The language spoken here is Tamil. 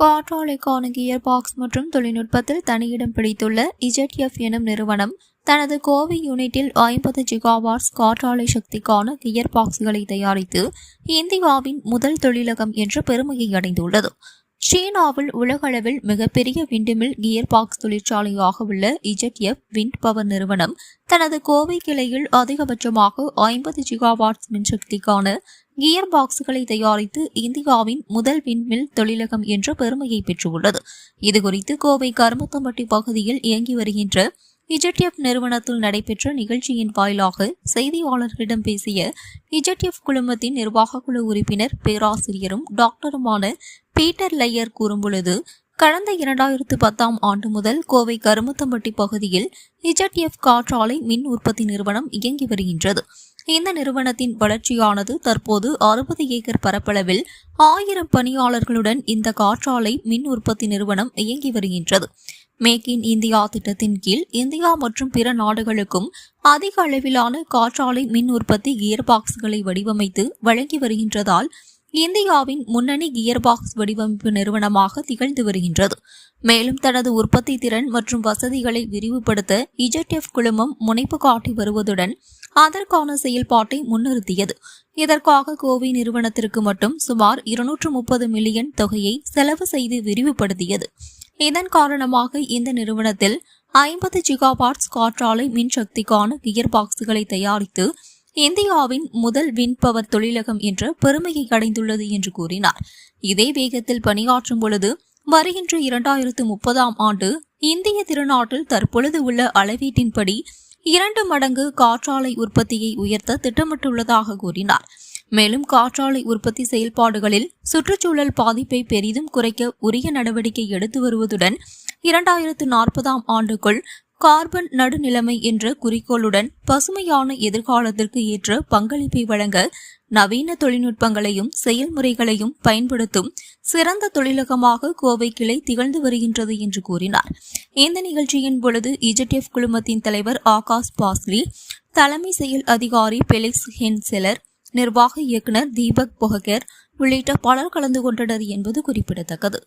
காற்றாலைக்கான கியர் பாக்ஸ் மற்றும் தொழில்நுட்பத்தில் தனியிடம் பிடித்துள்ள இஜெட்எஃப் எனும் நிறுவனம் தனது கோவை யூனிட்டில் ஐம்பது ஜிகாவாட்ஸ் காற்றாலை சக்திக்கான கியர் பாக்ஸ்களை தயாரித்து இந்தியாவின் முதல் தொழிலகம் என்ற பெருமையை அடைந்துள்ளது. சீனாவில் உலகளவில் மிகப்பெரிய விண்டுமில் கியர் பாக்ஸ் தொழிற்சாலையாக உள்ள இஜெட்எஃப் விண்ட் பவர் நிறுவனம் தனது கோவை கிளையில் அதிகபட்சமாக ஐம்பது ஜிகாவாட்ஸ் மின்சக்திக்கான கியர் பாக்ஸ்களை தயாரித்து இந்தியாவின் முதல் விண்மில் தொழிலகம் என்ற பெருமையை பெற்றுள்ளது. இதுகுறித்து கோவை கருமத்தம்பட்டி பகுதியில் இயங்கி வருகின்ற இஜெட்எஃப் நிறுவனத்தில் நடைபெற்ற நிகழ்ச்சியின் வாயிலாக செய்தியாளர்களிடம் பேசிய இஜெட்எஃப் குழுமத்தின் நிர்வாக குழு உறுப்பினர் பேராசிரியரும் டாக்டருமான பீட்டர் லையர் கூறும்பொழுது கடந்த இரண்டாயிரத்து பத்தாம் ஆண்டு முதல் கோவை கருமத்தம்பட்டி பகுதியில் இஜட்எஃப் காற்றாலை மின் உற்பத்தி நிறுவனம் இயங்கி வருகின்றது. இந்த நிறுவனத்தின் வளர்ச்சியானது தற்போது அறுபது ஏக்கர் பரப்பளவில் ஆயிரம் பணியாளர்களுடன் இந்த காற்றாலை மின் உற்பத்தி நிறுவனம் இயங்கி வருகின்றது. மேக் இன் இந்தியா திட்டத்தின் கீழ் இந்தியா மற்றும் பிற நாடுகளுக்கும் அதிக அளவிலான காற்றாலை மின் உற்பத்தி கியர் பாக்ஸ்களை வடிவமைத்து வழங்கி வருகின்றதால் இந்தியாவின் முன்னணி கியர் பாக்ஸ் வடிவமைப்பு நிறுவனமாக திகழ்ந்து வருகின்றது. மேலும் தனது உற்பத்தி திறன் மற்றும் வசதிகளை விரிவுபடுத்த இஜெட்எஃப் குழுமம் முனைப்பு காட்டி வருவதுடன் அதற்கான செயல்பாட்டை முன்னிறுத்தியது. இதற்காக கோவை நிறுவனத்திற்கு மட்டும் சுமார் இருநூற்று முப்பது மில்லியன் தொகையை செலவு செய்து விரிவுபடுத்தியது. இதன் காரணமாக இந்த நிறுவனத்தில் ஐம்பது ஜிகாபாட்ஸ் காற்றாலை மின்சக்திக்கான கியர் பாக்ஸுகளை தயாரித்து இந்தியாவின் முதல் வின் பவர் தொழிலகம் என்ற பெருமையை அடைந்துள்ளது என்று கூறினார். இதே வேகத்தில் பணியாற்றும் பொழுது வருகின்ற இரண்டாயிரத்து முப்பதாம் ஆண்டு இந்திய திருநாட்டில் தற்பொழுது உள்ள அளவீட்டின்படி இரண்டு மடங்கு காற்றாலை உற்பத்தியை உயர்த்த திட்டமிட்டுள்ளதாக கூறினார். மேலும் காற்றாலை உற்பத்தி செயல்பாடுகளில் சுற்றுச்சூழல் பாதிப்பை பெரிதும் குறைக்க உரிய நடவடிக்கை எடுத்து வருவதுடன் இரண்டாயிரத்து நாற்பதாம் ஆண்டுக்குள் கார்பன் நடுநிலைமை என்ற குறிக்கோளுடன் பசுமையான எதிர்காலத்திற்கு ஏற்ற பங்களிப்பை வழங்க நவீன தொழில்நுட்பங்களையும் செயல்முறைகளையும் பயன்படுத்தும் சிறந்த தொழிலகமாக கோவை கிளை திகழ்ந்து வருகின்றது என்று கூறினார். இந்த நிகழ்ச்சியின் பொழுது இஜெட்எஃப் குழுமத்தின் தலைவர் ஆகாஷ் பாஸ்லி தலைமை செயல் அதிகாரி பெலிக்ஸ் ஹென்செலர் நிர்வாக இயக்குநர் தீபக் பொஹகர் உள்ளிட்ட பலர் கலந்து கொண்டனர் என்பது குறிப்பிடத்தக்கது.